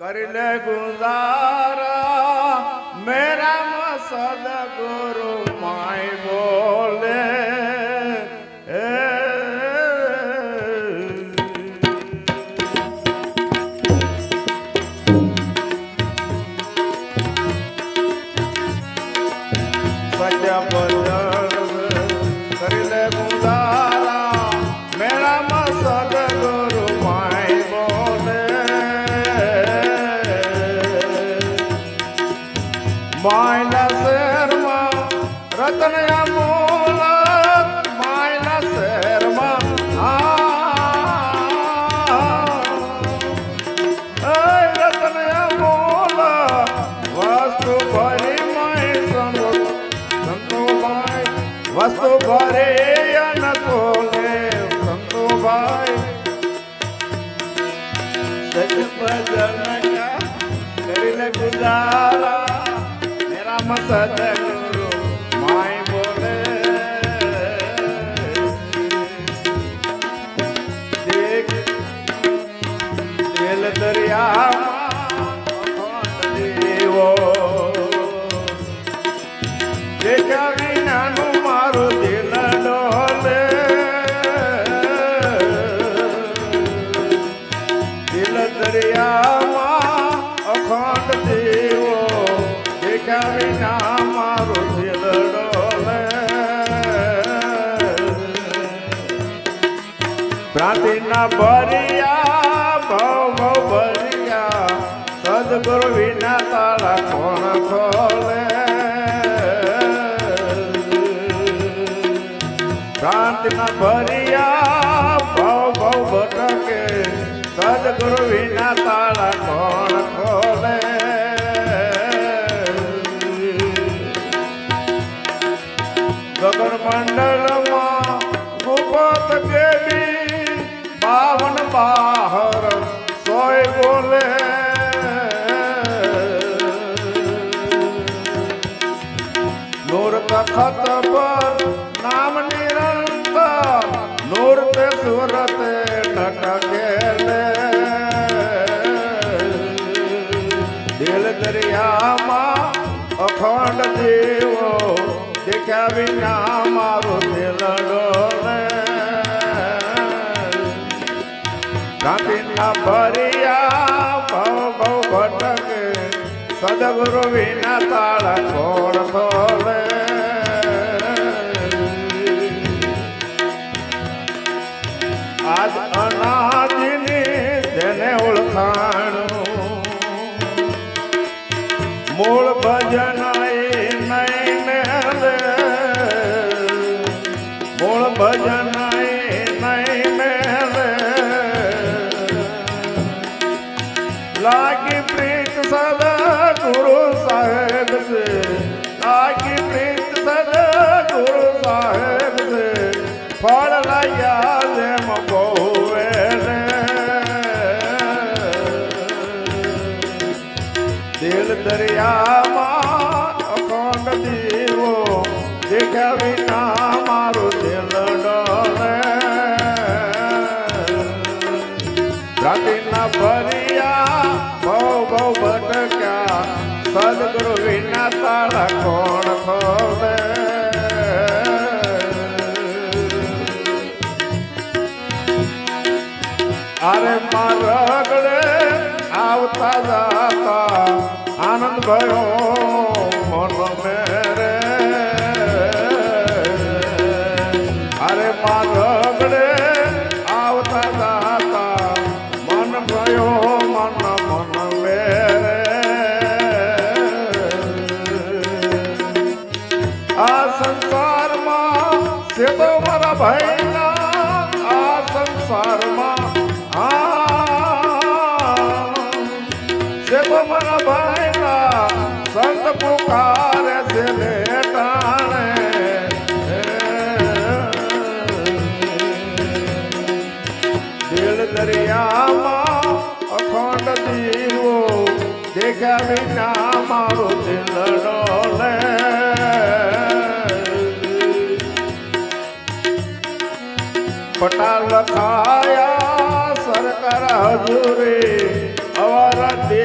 કરી લે ગુજારા મેરા મસદ ગુરુ માય બોલે એ સત્ય ભજન કરી લે માયના શહેરમાં રતન અમોલ માયના શહેરમાં આ. રતન અમોલ વસ્તુ ભરી માય સંતો સંતોભાઈ વસ્તુ ભરે દરિયામાં અખંડ દેવો દેખ્યા વિના મારું લે ડોલે. ભ્રાંતિના ભરિયા, ભવ ભવ સદગુરુ વિના તાળા કોણ ખોલે? ભ્રાંતિના ભરિયા સદગુરુ વિના તાળા અખંડ દેવો દેખ્યા વિના મારું દિલ ડોલે. ગાંધીના ભરિયા ભવ ભવ ભટકે, સદગુરુ વિના તાળા ખોળ ખોલે? આજ અનાજની દરિયામાં અખંડ દીવો દેખ્યા વિના મારું દિલ ડોલે. રાતીના ભરિયા બહુ બહુ ભટક્યા. સદગુરુ વિના તાળા ભયો મન મેરે? અરે મારા ગળે આવતા જાતા મન ગયો, મન મન મેરે. આ સંસારમાં છે મારા ભાઈના દેખ્યા વિના મારું દિલ ડોલે પટા લખાયા સરકાર હજુરે અવર દે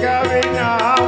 cabina.